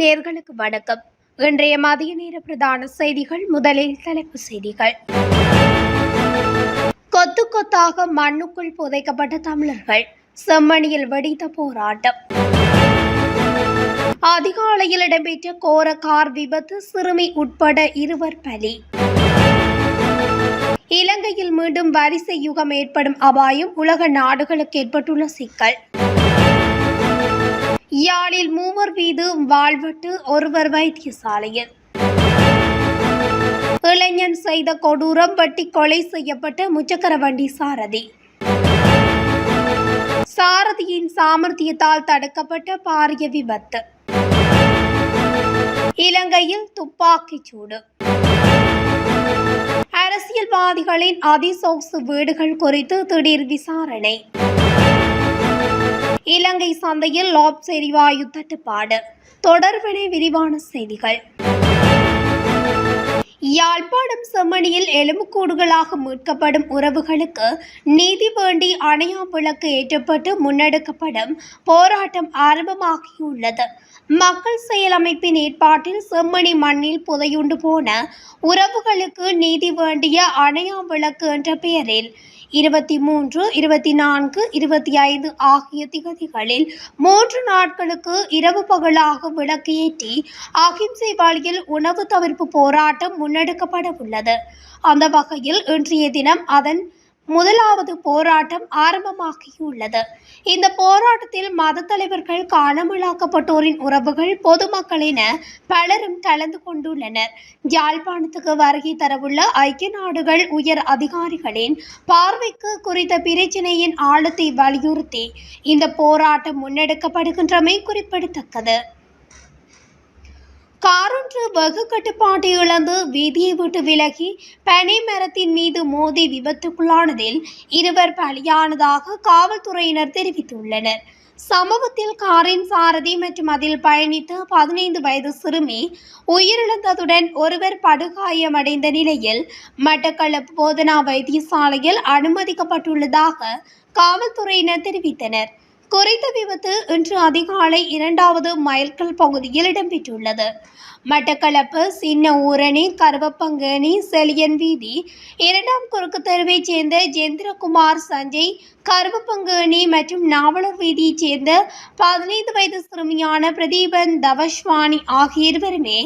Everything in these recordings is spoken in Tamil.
நேர்களுக்கு வணக்கம். இன்றைய மதிய நேர பிரதான செய்திகள். முதலில் தலைப்பு செய்திகள். கொத்து கொத்தாக மண்ணுக்குள் புதைக்கப்பட்ட தமிழர்கள் செம்மணியில் வெடித்த போராட்டம். அதிகாலையில் இடம்பெற்ற கோர கார் விபத்து சிறுமி உட்பட இருவர் பலி. இலங்கையில் மீண்டும் வரிசை யுகம் ஏற்படும் அபாயம் உலக நாடுகளுக்கு ஏற்பட்டுள்ள சிக்கல். யாழில் மூவர் மீது வாழ்வட்டு ஒருவர் வைத்தியசாலையில். இளைஞன் செய்த கொடூரம் வெட்டி கொலை செய்யப்பட்ட முச்சக்கர வண்டி சாரதி. சாரதியின் சாமர்த்தியத்தால் தடுக்கப்பட்ட பாரிய விபத்து. இலங்கையில் துப்பாக்கிச் சூடு. அரசியல்வாதிகளின் அதிசொகுசு வீடுகள் குறித்து திடீர் விசாரணை. இலங்கை சந்தையில் லாப்ஸ் எரிவாயு தட்டுப்பாடு. தொடர்பென விரிவான செய்திகள். யாழ்ப்பாணம் செம்மணியில் எலும்புக்கூடுகளாக மீட்கப்படும் உறவுகளுக்கு நீதி வேண்டி அணையா விளக்கு ஏற்றப்பட்டு முன்னெடுக்கப்படும் போராட்டம் ஆரம்பமாகியுள்ளது. மக்கள் செயலமைப்பின் ஏற்பாட்டில் செம்மணி மண்ணில் புதையுண்டு போன உறவுகளுக்கு நீதி வேண்டிய அணையா விளக்கு என்ற பெயரில் இருபத்தி மூன்று இருபத்தி நான்கு இருபத்தி ஐந்து ஆகிய திகதிகளில் மூன்று நாட்களுக்கு இரவு பகலாக விளக்கேற்றி அகிம்சை வழியில் உணவு தவிர்ப்பு போராட்டம் முன்னெடுக்கப்பட உள்ளது அந்த வகையில் இன்றைய தினம் அதன் முதலாவது போராட்டம் ஆரம்பமாகியுள்ளது. இந்த போராட்டத்தில் மத தலைவர்கள் காணாமலாக்கப்பட்டோரின் உறவுகள் பொதுமக்கள் என பலரும் கலந்து கொண்டுள்ளனர். யாழ்ப்பாணத்துக்கு வருகை தரவுள்ள ஐக்கிய நாடுகள் உயர் அதிகாரிகளின் பார்வைக்கு குறித்த பிரச்சினையின் ஆழத்தை வலியுறுத்தி இந்த போராட்டம் முன்னெடுக்கப்படுகின்றமை குறிப்பிடத்தக்கது. காரொன்று வெகு கட்டுப்பாட்டை இழந்து வீதியை விட்டு விலகி பனை மரத்தின் மீது மோதி விபத்துக்குள்ளானதில் இருவர் பலியானதாக காவல்துறையினர் தெரிவித்துள்ளனர். சம்பவத்தில் காரின் சாரதி மற்றும் அதில் பயணித்த பதினைந்து வயது சிறுமி உயிரிழந்ததுடன் ஒருவர் படுகாயமடைந்த நிலையில் மட்டக்களப்பு போதனா வைத்தியசாலையில் அனுமதிக்கப்பட்டுள்ளதாக காவல்துறையினர் தெரிவித்தனர். குறித்த விபத்து இன்று அதிகாலை இரண்டாவது மைல்கல் பகுதியில் இடம்பெற்றுள்ளது. மட்டக்களப்பு சின்ன ஊரணி கருவப்பங்கேணி செலியன் வீதி. இரண்டாம் குறுக்கு தெருவைச் சேர்ந்த ஜெந்திரகுமார் சஞ்சய் கருவப்பங்கேணி மற்றும் நாவலூர் வீதியைச் சேர்ந்த பதினைந்து வயது சிறுமியான பிரதீபன் தவஷ்வானி ஆகிய இருவருமே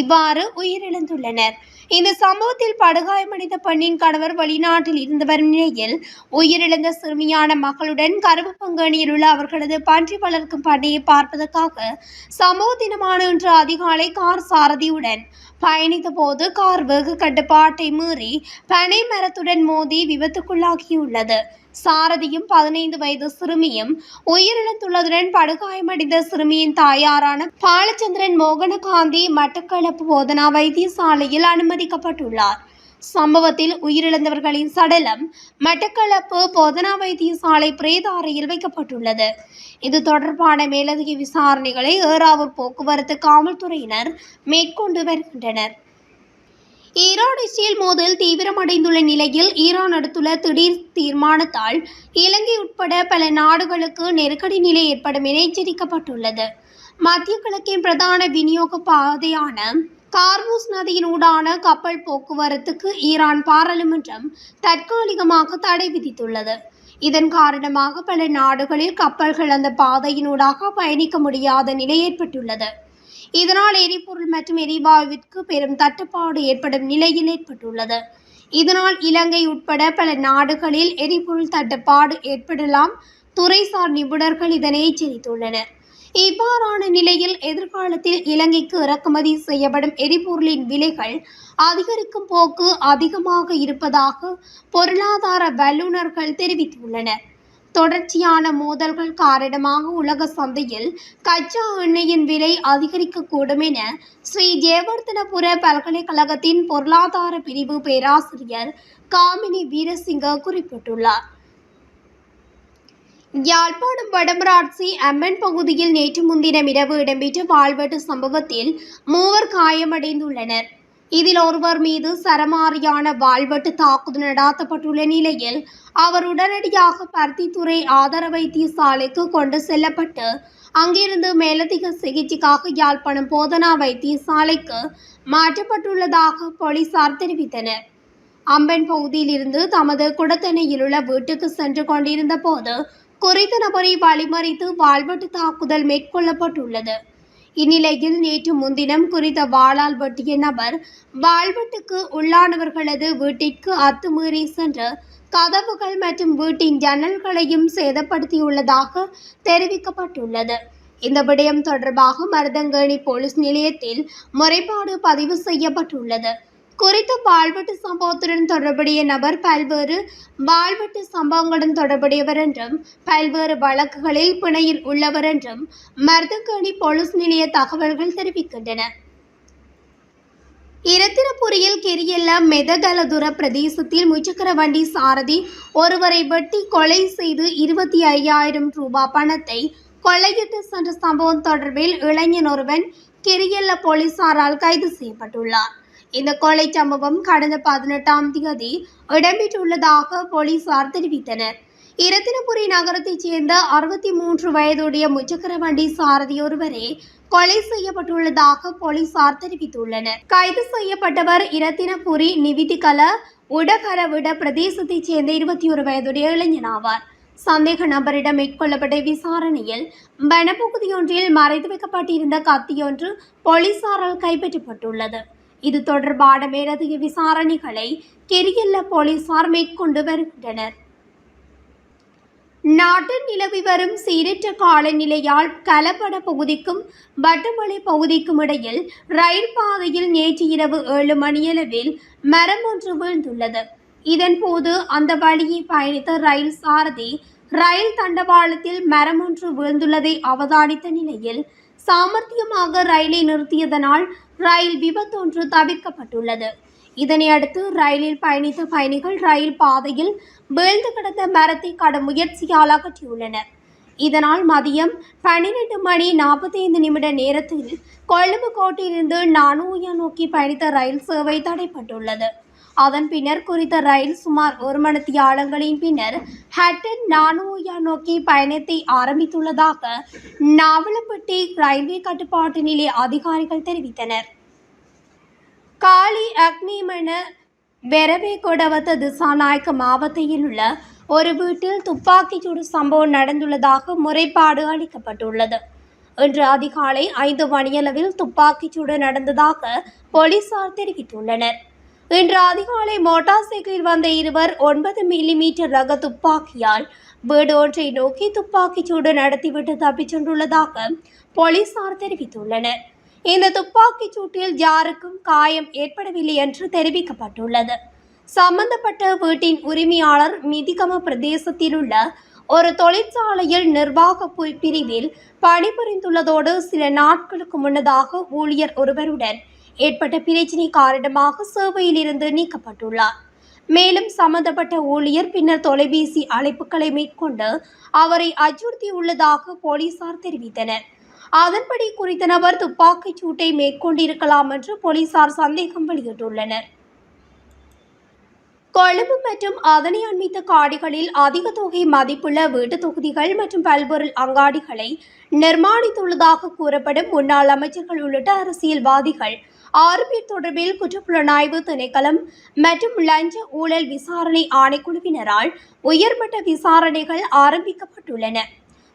இவ்வாறு உயிரிழந்துள்ளனர். இந்த சம்பவத்தில் படுகாயமடைந்த பெண்ணின் கணவர் வெளிநாட்டில் இருந்து வரும் நிலையில் உயிரிழந்த சிறுமியான மகளுடன் கருப்பு பங்கணியில் உள்ள அவர்களது பன்றி வளர்க்கும் பண்ணையை பார்ப்பதற்காக சம்பவ தினமான இன்று அதிகாலை கார் சாரதியுடன் பயணித்த போது கார் வெகு கட்டுப்பாட்டை மீறி பனை மரத்துடன் மோதி விபத்துக்குள்ளாகியுள்ளது. சாரதியும் பதினைந்து வயது சிறுமியும் உயிரிழந்துள்ளதுடன் படுகாயமடைந்த சிறுமியின் தாயாரான பாலச்சந்திரன் மோகனகாந்தி மட்டக்களப்பு போதனா வைத்தியசாலையில் அனுமதிக்கப்பட்டுள்ளார். சம்பவத்தில் உயிரிழந்தவர்களின் சடலம் மட்டக்களப்பு போதனா வைத்தியசாலை பிரேத அறையில் வைக்கப்பட்டுள்ளது. இது தொடர்பான மேலதிக விசாரணைகளை ஏறாவூர் போக்குவரத்து காவல்துறையினர் மேற்கொண்டு வருகின்றனர். ஈரான் இஸ்ரேல் மோதல் தீவிரமடைந்துள்ள நிலையில் ஈரான் எடுத்துள்ள திடீர் தீர்மானத்தால் இலங்கை உட்பட பல நாடுகளுக்கு நெருக்கடி நிலை ஏற்படும் என எச்சரிக்கப்பட்டுள்ளது. மத்திய கிழக்கின் பிரதான விநியோக பாதையான கார்மூஸ் நதியின் ஊடான கப்பல் போக்குவரத்துக்கு ஈரான் பாராளுமன்றம் தற்காலிகமாக தடை விதித்துள்ளது. இதன் காரணமாக பல நாடுகளில் கப்பல்கள் அந்த பாதையினூடாக பயணிக்க முடியாத நிலை ஏற்பட்டுள்ளது. இதனால் எரிபொருள் மற்றும் எரிவாயுவிற்கு பெரும் தட்டுப்பாடு ஏற்படும் நிலையில் ஏற்பட்டுள்ளது. இதனால் இலங்கை உட்பட பல நாடுகளில் எரிபொருள் தட்டுப்பாடு ஏற்படலாம். துறைசார் நிபுணர்கள் இதனை எச்சரித்துள்ளனர். இவ்வாறான நிலையில் எதிர்காலத்தில் இலங்கைக்கு இறக்குமதி செய்யப்படும் எரிபொருளின் விலைகள் அதிகரிக்கும் போக்கு அதிகமாக இருப்பதாக பொருளாதார வல்லுநர்கள் தெரிவித்துள்ளனர். தொடர்ச்சியான மோதல்கள் காரணமாக உலக சந்தையில் கச்சா எண்ணெயின் விலை அதிகரிக்கக்கூடும் என ஸ்ரீ ஜெயவர்தனபுர பல்கலைக்கழகத்தின் பொருளாதார பிரிவு பேராசிரியர் காமினி வீரசிங்க குறிப்பிட்டுள்ளார். யாழ்ப்பாணம் வடமராட்சி அம்மன் பகுதியில் நேற்று முன்தினம் இரவு இடம்பெற்ற வாழ்வெட்டு சம்பவத்தில் மூவர் காயமடைந்துள்ளனர். இதில் ஒருவர் மீது சரமாரியான வாழ்வெட்டு தாக்குதல் நடாத்தப்பட்டுள்ள நிலையில் அவர் உடனடியாக பருத்தித்துறை ஆதார வைத்தியசாலைக்கு கொண்டு செல்லப்பட்டு அங்கிருந்து மேலதிக சிகிச்சைக்காக யாழ்ப்பாணம் போதனா வைத்தியசாலைக்கு மாற்றப்பட்டுள்ளதாக போலீசார் தெரிவித்தனர். அம்பன் பகுதியில் இருந்து தமது குடத்தனையில் உள்ள வீட்டுக்கு சென்று கொண்டிருந்த போது குறித்த நபரை வழிமறித்து வாழ்வெட்டு தாக்குதல் மேற்கொள்ளப்பட்டுள்ளது. இந்நிலையில் நேற்று முன்தினம் குறித்த வாளால் வெட்டிய நபர் வாழ்வெட்டுக்கு உள்ளானவர்களது வீட்டிற்கு அத்துமீறி சென்று கதவுகள் மற்றும் வீட்டின் ஜன்னல்களையும் சேதப்படுத்தியுள்ளதாக தெரிவிக்கப்பட்டுள்ளது. இந்த விடயம் தொடர்பாக மருதங்கேணி போலீஸ் நிலையத்தில் முறைப்பாடு பதிவு செய்யப்பட்டுள்ளது. குறித்த பால்வெட்டு சம்பவத்துடன் தொடர்புடைய நபர் பல்வேறு பால்வெட்டு சம்பவங்களுடன் தொடர்புடையவர் என்றும் பல்வேறு வழக்குகளில் பிணையில் உள்ளவர் என்றும் மருதங்கேணி போலீஸ் நிலைய தகவல்கள் தெரிவிக்கின்றன. இரத்தினபுரியில் கெரியல்ல மெதகலதுர பிரதேசத்தில் முச்சக்கர வண்டி சாரதி ஒருவரை வெட்டி கொலை செய்து இருபத்தி ஐயாயிரம் ரூபாய் பணத்தை கொள்ளையிட்டு சென்ற சம்பவம் தொடர்பில் இளைஞன் ஒருவன் கெரியல்ல போலீசாரால் கைது செய்யப்பட்டுள்ளார். இந்த கொலை சம்பவம் கடந்த பதினெட்டாம் தேதி இடம்பெற்றுள்ளதாக போலீசார் தெரிவித்தனர். இரத்தினபுரி நகரத்தைச் சேர்ந்த அறுபத்தி மூன்று வயதுடைய முச்சக்கர வண்டி சாரதி ஒருவரே கொலை செய்யப்பட்டுள்ளதாக போலீசார் தெரிவித்துள்ளனர். கைது செய்யப்பட்டவர் இரத்தினபுரி நிவிதிகல உடகரவிட பிரதேசத்தைச் சேர்ந்த இருபத்தி ஒரு வயதுடைய இளைஞன் ஆவார். சந்தேக நபரிடம் மேற்கொள்ளப்பட்ட விசாரணையில் வனப்பகுதியொன்றில் மறைத்து வைக்கப்பட்டிருந்த கத்தியொன்று போலீசாரால் கைப்பற்றப்பட்டுள்ளது. இது தொடர்பான மேலதிக விசாரணைகளை கெரியல்ல போலீசார் மேற்கொண்டு வருகின்றனர். நாட்டில் நிலவி வரும் சீரற்ற காலநிலையால் கலப்பட பகுதிக்கும் வட்டமலை பகுதிக்கும் இடையில் ரயில் பாதையில் நேற்று இரவு ஏழு மணியளவில் மரம் ஒன்று வீழ்ந்துள்ளது. இதன்போது அந்த வழியை பயணித்த ரயில் சாரதி ரயில் தண்டவாளத்தில் மரம் ஒன்று வீழ்ந்துள்ளதை அவதானித்த நிலையில் சாமர்த்தியமாக ரயிலை நிறுத்தியதனால் ரயில் விபத்தொன்று தவிர்க்கப்பட்டுள்ளது. இதனையடுத்து ரயிலில் பயணித்த பயணிகள் ரயில் பாதையில் வீழ்ந்து கிடந்த மரத்தை கடும் முயற்சியால் அகற்றியுள்ளனர். இதனால் மதியம் பன்னிரெண்டு மணி நாற்பத்தைந்து நிமிட நேரத்தில் கொழும்பு கோட்டிலிருந்து நானூயா நோக்கி பயணித்த ரயில் சேவை தடைப்பட்டுள்ளது. அதன் பின்னர் குறித்த ரயில் சுமார் ஒரு மணித்தியாலங்களின் பின்னர் ஹட்டன் நானுயா நோக்கி பயணத்தை ஆரம்பித்துள்ளதாக நாவலப்பட்டி ரயில்வே கட்டுப்பாட்டு நிலைய அதிகாரிகள் தெரிவித்தனர். காளி அக்னிமன வெரவே கொடவத்த திசாநாயக்க மாவட்டத்தில் உள்ள ஒரு வீட்டில் துப்பாக்கிச்சூடு சம்பவம் நடந்துள்ளதாக முறைப்பாடு அளிக்கப்பட்டுள்ளது. இன்று அதிகாலை ஐந்து மணியளவில் துப்பாக்கிச்சூடு நடந்ததாக போலீசார் தெரிவித்துள்ளனர். இன்று அதிகாலை மோட்டார் சைக்கிளில் வந்த இருவர் ஒன்பது மில்லிமீட்டர் ரக துப்பாக்கியால் வீடு ஒன்றை நோக்கி துப்பாக்கிச்சூடு நடத்திவிட்டு தப்பிச் சென்றுள்ளதாக போலீசார் தெரிவித்துள்ளனர். இந்த துப்பாக்கிச் சூட்டில் யாருக்கும் காயம் ஏற்படவில்லை என்று தெரிவிக்கப்பட்டுள்ளது. சம்பந்தப்பட்ட வீட்டின் உரிமையாளர் மிதிகம பிரதேசத்தில் உள்ள ஒரு தொழிற்சாலையில் நிர்வாக பிரிவில் பணிபுரிந்துள்ளதோடு சில நாட்களுக்கு முன்னதாக ஊழியர் ஒருவருடன் ஏற்பட்ட பிரச்சினை காரணமாக சேவையிலிருந்து நீக்கப்பட்டுள்ளார். மேலும் சம்பந்தப்பட்ட ஊழியர் பின்னர் தொலைபேசி அழைப்புகளை மேற்கொண்டு அவரை அச்சுறுத்தியுள்ளதாக போலீசார் தெரிவித்தனர். அதன்படி குறித்த நபர் துப்பாக்கிச் சூட்டை மேற்கொண்டிருக்கலாம் என்று போலீசார் சந்தேகம் வெளியிட்டுள்ளனர். கொழும்பு மற்றும் அதனை அண்மித்த காடுகளில் அதிக தொகை மதிப்புள்ள வீட்டு தொகுதிகள் மற்றும் பல்பொருள் அங்காடிகளை நிர்மாணித்துள்ளதாக கூறப்படும் முன்னாள் அமைச்சர்கள் உள்ளிட்ட அரசியல்வாதிகள் ஆறு தொடர்பில் குற்றப்புலனாய்வு திணைக்களம் மற்றும் லஞ்ச ஊழல் விசாரணை ஆணைக்குழுவினரால் உயர்மட்ட விசாரணைகள் ஆரம்பிக்கப்பட்டுள்ளன.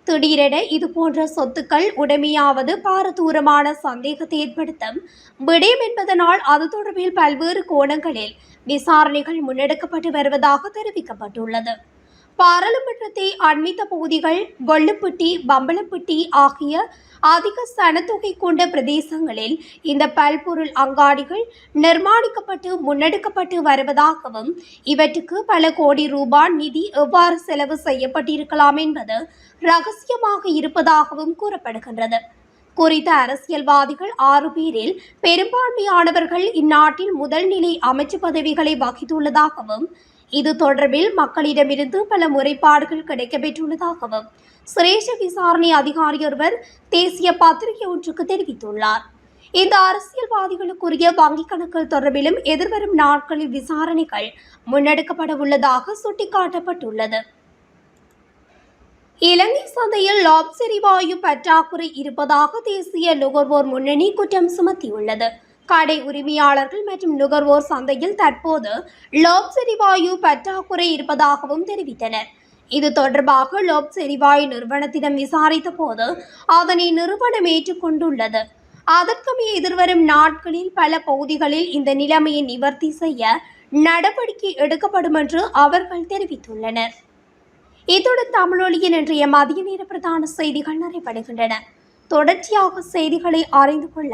திடீரென இதுபோன்ற சொத்துக்கள் உடைமையாவது பாரதூரமான சந்தேகத்தை ஏற்படுத்தும் விடயம் என்பதனால் அது தொடர்பில் பல்வேறு கோணங்களில் விசாரணைகள் முன்னெடுக்கப்பட்டு வருவதாக தெரிவிக்கப்பட்டுள்ளது. பாராளுமன்றத்தை அண்மித்த பகுதிகள் கொள்ளுப்பட்டி பம்பளப்பட்டி ஆகிய அதிக சனத்தொகை கொண்ட பிரதேசங்களில் இந்த பல்பொருள் அங்காடிகள் நிர்மாணிக்கப்பட்டு முன்னெடுக்கப்பட்டு வருவதாகவும் இவற்றுக்கு பல கோடி ரூபாய் நிதி எவ்வாறு செலவு செய்யப்பட்டிருக்கலாம் என்பது ரகசியமாக இருப்பதாகவும் கூறப்படுகின்றது. குறித்த அரசியல்வாதிகள் ஆறு பேரில் பெரும்பான்மையானவர்கள் இந்நாட்டில் முதல் நிலை அமைச்சு பதவிகளை வகித்துள்ளதாகவும் இது தொடர்பில் மக்களிடமிருந்து பல முறைப்பாடுகள் கிடைக்கப்பெற்றுள்ளதாகவும் சிரேஷ விசாரணை அதிகாரி ஒருவர் தேசிய பத்திரிகை ஒன்றுக்கு தெரிவித்துள்ளார். இந்த அரசியல்வாதிகளுக்குரிய வங்கிக் கணக்குகள் தொடர்பிலும் எதிர்வரும் நாட்களில் விசாரணைகள் முன்னெடுக்கப்பட உள்ளதாக சுட்டிக்காட்டப்பட்டுள்ளது. இலங்கை சந்தையில் லாப்செரி வாயு பற்றாக்குறை இருப்பதாக தேசிய நுகர்வோர் முன்னணி குற்றம் சுமத்தியுள்ளது. கடை உரிமையாளர்கள் மற்றும் நுகர்வோர் சந்தையில் தற்போது லாப்ஸ் எரிவாயு பற்றாக்குறை இருப்பதாகவும் தெரிவித்தனர். இது தொடர்பாக லாப்ஸ் எரிவாயு நிறுவனத்திடம் விசாரித்த போது அதனை நிறுவனம் ஏற்றுக்கொண்டுள்ளது. அதற்குமே எதிர்வரும் நாட்களில் பல பகுதிகளில் இந்த நிலைமையை நிவர்த்தி செய்ய நடவடிக்கை எடுக்கப்படும் என்று அவர்கள் தெரிவித்துள்ளனர். இத்துடன் தமிழொலியின் இன்றைய மதிய நேர பிரதான செய்திகள் நிறைவடைகின்றன. தொடர்ச்சியாக செய்திகளை அறிந்து கொள்ள